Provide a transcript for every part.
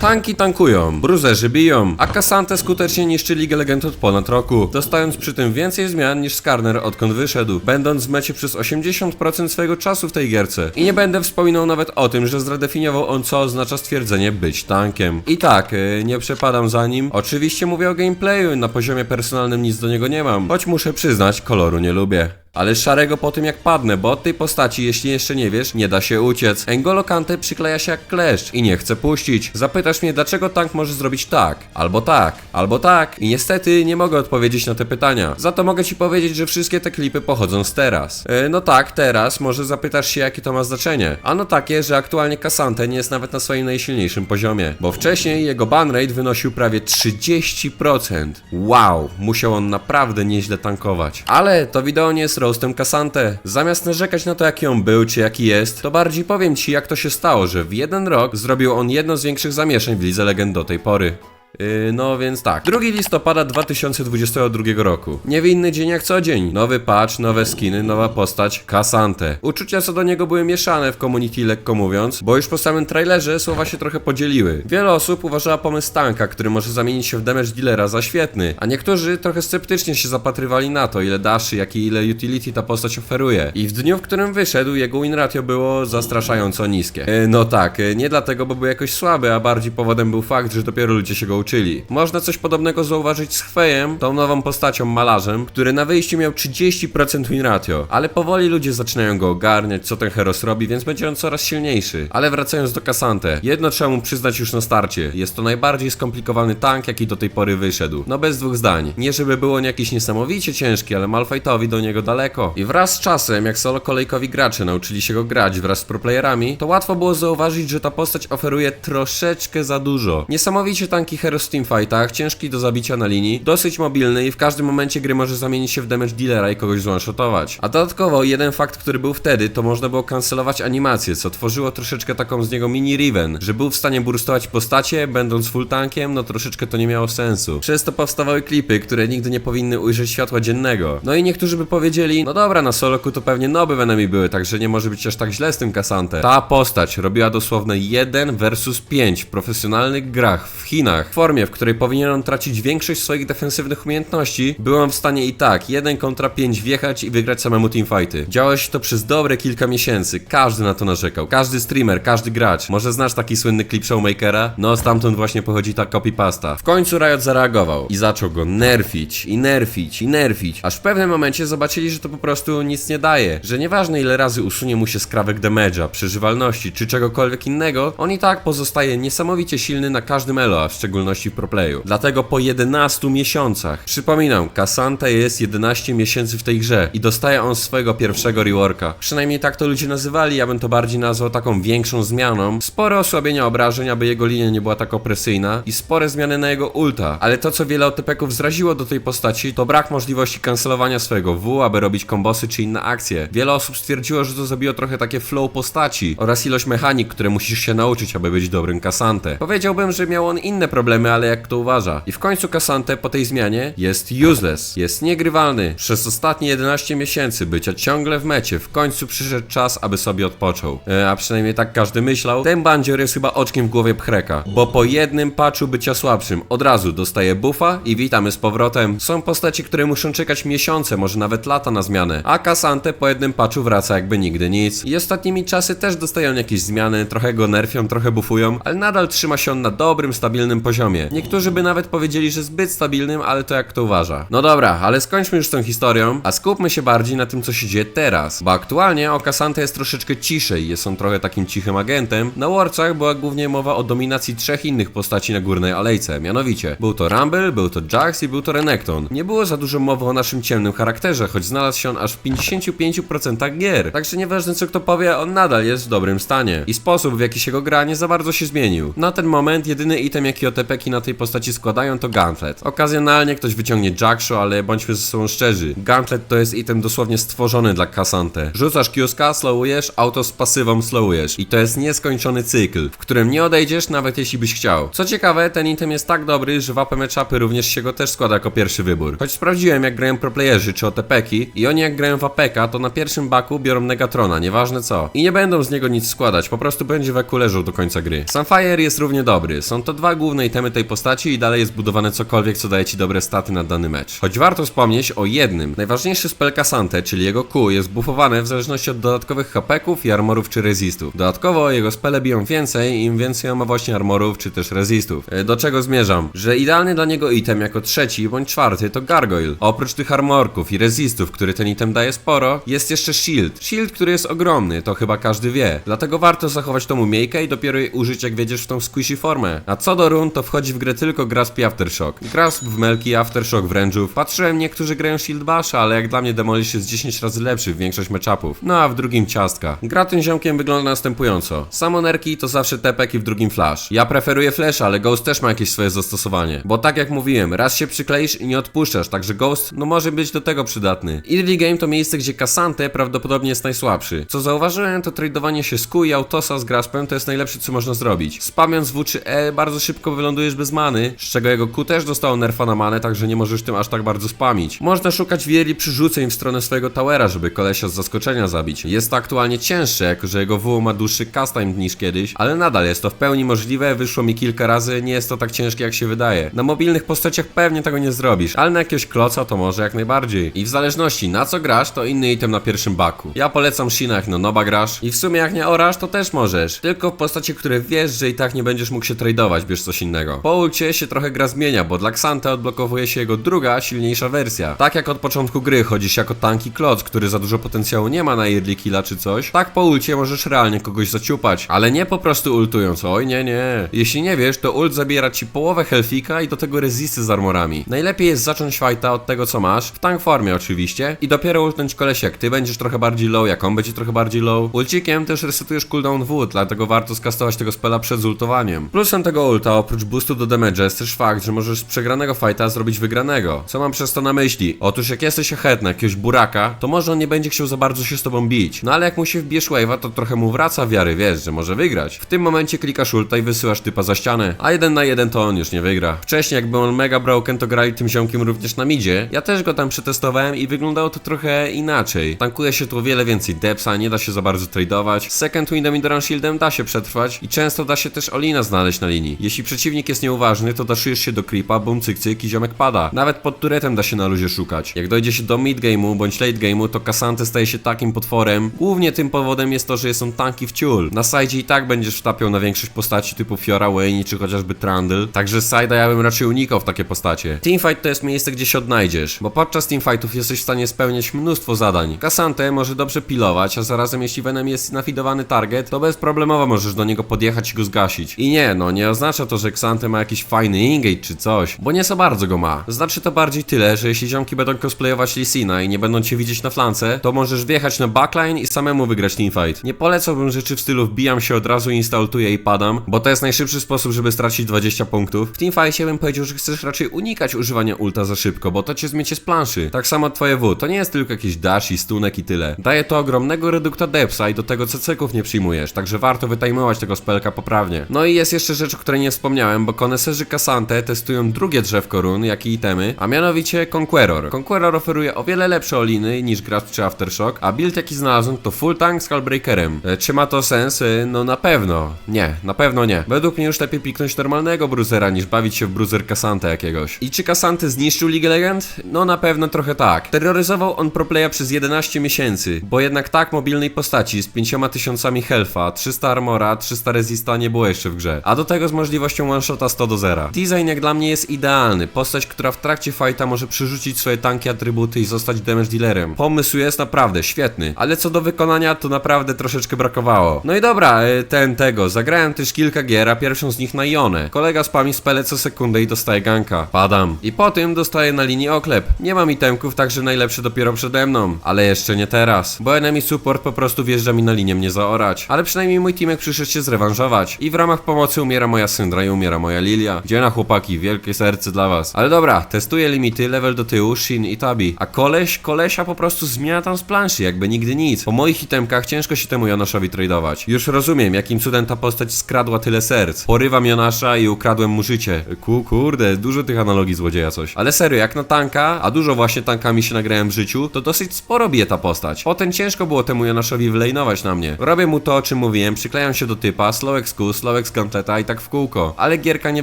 Tanki tankują, bruzerzy biją, a Kasante skutecznie niszczy Ligę Legend od ponad roku, dostając przy tym więcej zmian niż Skarner odkąd wyszedł, będąc w mecie przez 80% swojego czasu w tej gierce. I nie będę wspominał nawet o tym, że zredefiniował on co oznacza stwierdzenie być tankiem. I tak, yy, nie przepadam za nim. Oczywiście mówię o gameplayu, na poziomie personalnym nic do niego nie mam, choć muszę przyznać, koloru nie lubię. Ale szarego po tym jak padnę, bo od tej postaci, jeśli jeszcze nie wiesz, nie da się uciec. Engolo Kante przykleja się jak kleszcz i nie chce puścić. Zapytasz mnie, dlaczego tank może zrobić tak, albo tak, albo tak. I niestety nie mogę odpowiedzieć na te pytania. Za to mogę ci powiedzieć, że wszystkie te klipy pochodzą z teraz. E, no tak, teraz, może zapytasz się, jakie to ma znaczenie. Ano takie, że aktualnie Kasante nie jest nawet na swoim najsilniejszym poziomie. Bo wcześniej jego ban rate wynosił prawie 30%. Wow, musiał on naprawdę nieźle tankować. Ale to wideo nie jest roastem Kasante. Zamiast narzekać na to, jaki on był, czy jaki jest, to bardziej powiem ci, jak to się stało, że w jeden rok zrobił on jedno z większych zamieszek w Lidze Legend do tej pory. Yy, no więc tak. 2 listopada 2022 roku. Niewinny dzień jak co dzień. Nowy patch, nowe skiny, nowa postać, Kasante. Uczucia co do niego były mieszane w community, lekko mówiąc, bo już po samym trailerze słowa się trochę podzieliły. Wiele osób uważała pomysł tanka, który może zamienić się w damage dealera za świetny, a niektórzy trochę sceptycznie się zapatrywali na to, ile daszy, jak i ile utility ta postać oferuje. I w dniu, w którym wyszedł, jego win ratio było zastraszająco niskie. Yy, no tak, yy, nie dlatego, bo był jakoś słaby, a bardziej powodem był fakt, że dopiero ludzie się go uczyli. Można coś podobnego zauważyć z Chwejem, tą nową postacią malarzem, który na wyjściu miał 30% win ratio, ale powoli ludzie zaczynają go ogarniać, co ten Heros robi, więc będzie on coraz silniejszy. Ale wracając do Kasante, jedno trzeba mu przyznać już na starcie, jest to najbardziej skomplikowany tank, jaki do tej pory wyszedł. No bez dwóch zdań. Nie żeby było on jakiś niesamowicie ciężki, ale Malfightowi do niego daleko. I wraz z czasem, jak solo kolejkowi gracze nauczyli się go grać wraz z proplayerami, to łatwo było zauważyć, że ta postać oferuje troszeczkę za dużo. Niesamowicie tanki Heros w teamfightach, ciężki do zabicia na linii, dosyć mobilny i w każdym momencie gry może zamienić się w damage dealera i kogoś zone-shotować. A dodatkowo jeden fakt, który był wtedy, to można było kancelować animację, co tworzyło troszeczkę taką z niego mini Riven, że był w stanie burstować postacie, będąc full tankiem, no troszeczkę to nie miało sensu. Przez to powstawały klipy, które nigdy nie powinny ujrzeć światła dziennego. No i niektórzy by powiedzieli, no dobra, na soloku to pewnie noby w enemy były, także nie może być aż tak źle z tym Kasante. Ta postać robiła dosłownie 1 versus 5 w profesjonalnych grach w Chinach, formie, w której powinien on tracić większość swoich defensywnych umiejętności, byłem w stanie i tak 1 kontra 5 wjechać i wygrać samemu teamfighty. Działo się to przez dobre kilka miesięcy, każdy na to narzekał, każdy streamer, każdy gracz. Może znasz taki słynny klip Showmakera? No stamtąd właśnie pochodzi ta copypasta. W końcu Riot zareagował i zaczął go nerfić i nerfić i nerfić, aż w pewnym momencie zobaczyli, że to po prostu nic nie daje, że nieważne ile razy usunie mu się skrawek damage'a, przeżywalności czy czegokolwiek innego, on i tak pozostaje niesamowicie silny na każdym elo, a w szczególności w proplayu. Dlatego po 11 miesiącach, przypominam, Kasante jest 11 miesięcy w tej grze i dostaje on swojego pierwszego reworka. Przynajmniej tak to ludzie nazywali, ja bym to bardziej nazwał taką większą zmianą. Spore osłabienie obrażeń, aby jego linia nie była tak opresyjna i spore zmiany na jego ulta. Ale to co wiele OTP-ków zraziło do tej postaci, to brak możliwości kancelowania swojego W, aby robić kombosy czy inne akcje. Wiele osób stwierdziło, że to zabiło trochę takie flow postaci oraz ilość mechanik, które musisz się nauczyć, aby być dobrym Kasante. Powiedziałbym, że miał on inne problemy, ale jak kto uważa. I w końcu Kasante po tej zmianie jest useless, jest niegrywalny. Przez ostatnie 11 miesięcy bycia ciągle w mecie, w końcu przyszedł czas, aby sobie odpoczął. E, a przynajmniej tak każdy myślał. Ten bandzior jest chyba oczkiem w głowie pchreka, bo po jednym patchu bycia słabszym od razu dostaje buffa i witamy z powrotem. Są postaci, które muszą czekać miesiące, może nawet lata na zmianę, a Kasante po jednym patchu wraca jakby nigdy nic. I ostatnimi czasy też dostają jakieś zmiany, trochę go nerfią, trochę buffują, ale nadal trzyma się on na dobrym, stabilnym poziomie. Niektórzy by nawet powiedzieli, że zbyt stabilnym, ale to jak kto uważa. No dobra, ale skończmy już tą historią, a skupmy się bardziej na tym, co się dzieje teraz. Bo aktualnie o jest troszeczkę ciszej, jest on trochę takim cichym agentem. Na Warcach była głównie mowa o dominacji trzech innych postaci na górnej alejce, mianowicie był to Rumble, był to Jax i był to Renekton. Nie było za dużo mowy o naszym ciemnym charakterze, choć znalazł się on aż w 55% gier. Także nieważne co kto powie, on nadal jest w dobrym stanie. I sposób w jaki się go gra nie za bardzo się zmienił. Na ten moment jedyny item jaki OTP spelki na tej postaci składają to Gauntlet. Okazjonalnie ktoś wyciągnie Jackshaw, ale bądźmy ze sobą szczerzy. Gauntlet to jest item dosłownie stworzony dla Kasante. Rzucasz Qska, slowujesz, auto z pasywą slowujesz. I to jest nieskończony cykl, w którym nie odejdziesz nawet jeśli byś chciał. Co ciekawe, ten item jest tak dobry, że w AP matchupy również się go też składa jako pierwszy wybór. Choć sprawdziłem jak grają proplayerzy czy OTP-ki i oni jak grają w APK, to na pierwszym baku biorą Negatrona, nieważne co. I nie będą z niego nic składać, po prostu będzie w leżał do końca gry. Sunfire jest równie dobry, są to dwa główne itemy tej postaci i dalej jest budowane cokolwiek, co daje ci dobre staty na dany mecz. Choć warto wspomnieć o jednym. Najważniejszy spell Kasante, czyli jego Q, jest buffowane w zależności od dodatkowych hapeków i armorów czy resistów. Dodatkowo jego spele biją więcej, im więcej on ma właśnie armorów czy też resistów. E, Do czego zmierzam? Że idealny dla niego item jako trzeci bądź czwarty to Gargoyle. Oprócz tych armorków i resistów, który ten item daje sporo, jest jeszcze shield. Shield, który jest ogromny, to chyba każdy wie. Dlatego warto zachować tą umiejkę i dopiero jej użyć jak wiedziesz w tą squishy formę. A co do run, to wchodzi w grę tylko Grasp i Aftershock. Grasp w Melki, Aftershock w Range'ów. Patrzyłem, niektórzy grają Shield Basha, ale jak dla mnie Demolish jest 10 razy lepszy w większość matchupów. No a w drugim ciastka. Gra tym ziomkiem wygląda następująco. Samonerki to zawsze tepek i w drugim flash. Ja preferuję flash, ale Ghost też ma jakieś swoje zastosowanie. Bo tak jak mówiłem, raz się przykleisz i nie odpuszczasz, także Ghost no może być do tego przydatny. Early game to miejsce, gdzie Kasante prawdopodobnie jest najsłabszy. Co zauważyłem, to tradowanie się z Q i Autosa z Graspem to jest najlepsze co można zrobić. Spamiąc W czy E bardzo szybko wylądujesz bez many, z czego jego Q też dostało nerfa na manę, także nie możesz tym aż tak bardzo spamić. Można szukać wieli przyrzuceń w stronę swojego towera, żeby kolesia z zaskoczenia zabić. Jest to aktualnie cięższe, jako że jego W ma dłuższy cast time niż kiedyś, ale nadal jest to w pełni możliwe, wyszło mi kilka razy, nie jest to tak ciężkie jak się wydaje. Na mobilnych postaciach pewnie tego nie zrobisz, ale na jakiegoś kloca to może jak najbardziej. I w zależności na co grasz, to inny item na pierwszym baku. Ja polecam Shina jak na Noba grasz i w sumie jak nie orasz, to też możesz. Tylko w postaci, które wiesz, że i tak nie będziesz mógł się tradować, bierz coś innego. Po ulcie się trochę gra zmienia, bo dla Xante odblokowuje się jego druga, silniejsza wersja. Tak jak od początku gry chodzisz jako tanki kloc, który za dużo potencjału nie ma na early killa czy coś, tak po ulcie możesz realnie kogoś zaciupać, ale nie po prostu ultując, oj nie, nie. Jeśli nie wiesz, to ult zabiera ci połowę healthika i do tego resisty z armorami. Najlepiej jest zacząć fighta od tego co masz, w tank formie oczywiście, i dopiero ultnąć koleś jak ty będziesz trochę bardziej low, jak on będzie trochę bardziej low. Ulcikiem też resetujesz cooldown W, dlatego warto skastować tego spela przed zultowaniem. Plusem tego ulta, oprócz boostu do damage, jest też fakt, że możesz z przegranego fighta zrobić wygranego. Co mam przez to na myśli? Otóż jak jesteś ahead na jakiegoś buraka, to może on nie będzie chciał za bardzo się z tobą bić. No ale jak mu się wbierz wave'a, to trochę mu wraca wiary, wiesz, że może wygrać. W tym momencie klikasz ulta i wysyłasz typa za ścianę, a jeden na jeden to on już nie wygra. Wcześniej jak był on mega broken, to grali tym ziomkiem również na midzie. Ja też go tam przetestowałem i wyglądało to trochę inaczej. Tankuje się tu o wiele więcej depsa, nie da się za bardzo tradeować. Second windem i Shieldem da się przetrwać i często da się też Olina znaleźć na linii. Jeśli przeciwnik jest nieuważny, to daszujesz się do creepa, bum cyk cyk i ziomek pada. Nawet pod turetem da się na luzie szukać. Jak dojdzie się do mid game'u bądź late game'u, to Kasante staje się takim potworem. Głównie tym powodem jest to, że są tanki w ciul. Na side i tak będziesz wtapiał na większość postaci typu Fiora, Wayne czy chociażby Trundle. Także side'a ja bym raczej unikał w takie postacie. Teamfight to jest miejsce, gdzie się odnajdziesz, bo podczas teamfightów jesteś w stanie spełniać mnóstwo zadań. Kasante może dobrze pilować, a zarazem jeśli Venom jest nafidowany target, to bezproblemowo możesz do niego podjechać i go zgasić. I nie, no nie oznacza to, że Xante ma jakiś fajny engage czy coś, bo nie za bardzo go ma. Znaczy to bardziej tyle, że jeśli ziomki będą cosplayować Lisina i nie będą cię widzieć na flance, to możesz wjechać na backline i samemu wygrać teamfight. Nie polecałbym rzeczy w stylu wbijam się od razu, instaltuję i padam, bo to jest najszybszy sposób, żeby stracić 20 punktów. W teamfightie bym powiedział, że chcesz raczej unikać używania ulta za szybko, bo to cię zmiecie z planszy. Tak samo twoje W, to nie jest tylko jakiś dash i stunek i tyle. Daje to ogromnego redukta depsa i do tego cecyków nie przyjmujesz, także warto wytajmować tego spelka poprawnie. No i jest jeszcze rzecz, o której nie wspomniałem, bo koneserzy Kasante testują drugie drzewko run, jak i itemy, a mianowicie Conqueror. Conqueror oferuje o wiele lepsze oliny niż Grasp czy Aftershock, a build jaki znalazłem to full tank z Skullbreakerem. E, czy ma to sens? E, No na pewno. Nie, na pewno nie. Według mnie już lepiej piknąć normalnego bruzera niż bawić się w bruzer Kasante jakiegoś. I czy Kasante zniszczył League Legend? No na pewno trochę tak. Terroryzował on proplaya przez 11 miesięcy, bo jednak tak mobilnej postaci z 5000 health'a, 300 armora, 300 resista nie było jeszcze w grze. A do tego z możliwością one shota 100 do 0. Design jak dla mnie jest idealny. Postać, która w trakcie fighta może przerzucić swoje tanki atrybuty i zostać damage dealerem. Pomysł jest naprawdę świetny, ale co do wykonania to naprawdę troszeczkę brakowało. No i dobra, e, ten tego. Zagrałem też kilka gier, a pierwszą z nich na Ionę. Kolega spami spele co sekundę i dostaje ganka. Padam. I po tym dostaję na linii oklep. Nie mam itemków, także najlepsze dopiero przede mną. Ale jeszcze nie teraz. Bo enemy support po prostu wjeżdża mi na linię mnie zaorać. Ale przynajmniej mój teamek przyszedł się zrewanżować. I w ramach pomocy umiera moja syndra i umiera moja moja Lilia. Gdzie na chłopaki, wielkie serce dla was. Ale dobra, testuję limity, level do tyłu, Shin i Tabi. A koleś, kolesia po prostu zmienia tam z planszy, jakby nigdy nic. Po moich itemkach ciężko się temu Jonaszowi tradować. Już rozumiem, jakim cudem ta postać skradła tyle serc. Porywam Jonasza i ukradłem mu życie. Ku, kurde, dużo tych analogii złodzieja coś. Ale serio, jak na tanka, a dużo właśnie tankami się nagrałem w życiu, to dosyć sporo bije ta postać. Potem ciężko było temu Jonaszowi wylejnować na mnie. Robię mu to, o czym mówiłem, przyklejam się do typa, slow Q, slow Gaunteta i tak w kółko. Ale gierka nie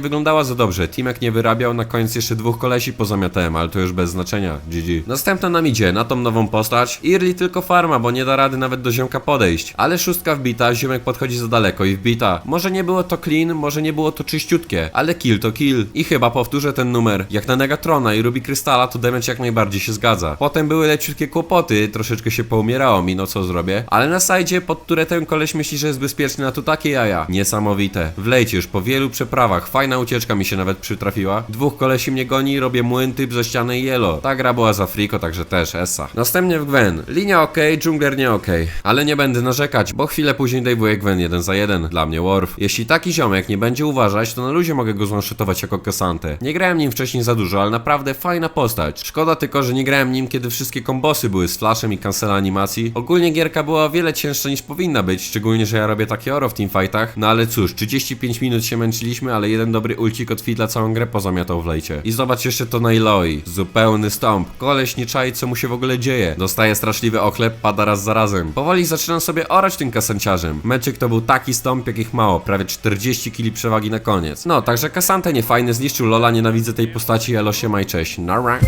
wyglądała za dobrze, Timek nie wyrabiał, na koniec jeszcze dwóch kolesi pozamiatałem, ale to już bez znaczenia, GG. Następna nam idzie, na tą nową postać. Early tylko farma, bo nie da rady nawet do ziomka podejść. Ale szóstka wbita, ziomek podchodzi za daleko i wbita. Może nie było to clean, może nie było to czyściutkie, ale kill to kill. I chyba powtórzę ten numer. Jak na Negatrona i Ruby Krystala, to damage jak najbardziej się zgadza. Potem były leciutkie kłopoty, troszeczkę się poumierało mi, no co zrobię. Ale na sajdzie, pod które koleś myśli, że jest bezpieczny, na tu takie jaja. Niesamowite. Wlejcie już po wielu przeprawach, fajna ucieczka mi się nawet przytrafiła. Dwóch kolesi mnie goni, robię młyn, typ ze ściany yellow. Ta gra była za friko, także też essa. Następnie w Gwen. Linia ok, dżungler nie ok. Ale nie będę narzekać, bo chwilę później dejwuję Gwen jeden za jeden. Dla mnie Worf. Jeśli taki ziomek nie będzie uważać, to na luzie mogę go zwanshotować jako kasantę. Nie grałem nim wcześniej za dużo, ale naprawdę fajna postać. Szkoda tylko, że nie grałem nim, kiedy wszystkie kombosy były z flashem i cancela animacji. Ogólnie gierka była o wiele cięższa niż powinna być, szczególnie, że ja robię takie oro w teamfightach. No ale cóż, 35 minut się męczyliśmy, ale jeden dobry ulcik od Fidla całą grę pozamiatał w lejcie. I zobacz jeszcze to na Iloi. Zupełny stąp. Koleś nie czai, co mu się w ogóle dzieje. Dostaje straszliwy oklep, pada raz za razem. Powoli zaczynam sobie orać tym kasanciarzem. Meczyk to był taki stąp, jakich mało. Prawie 40 kili przewagi na koniec. No, także kasantę niefajny, zniszczył Lola, nienawidzę tej postaci, elo się maj cześć. Nara.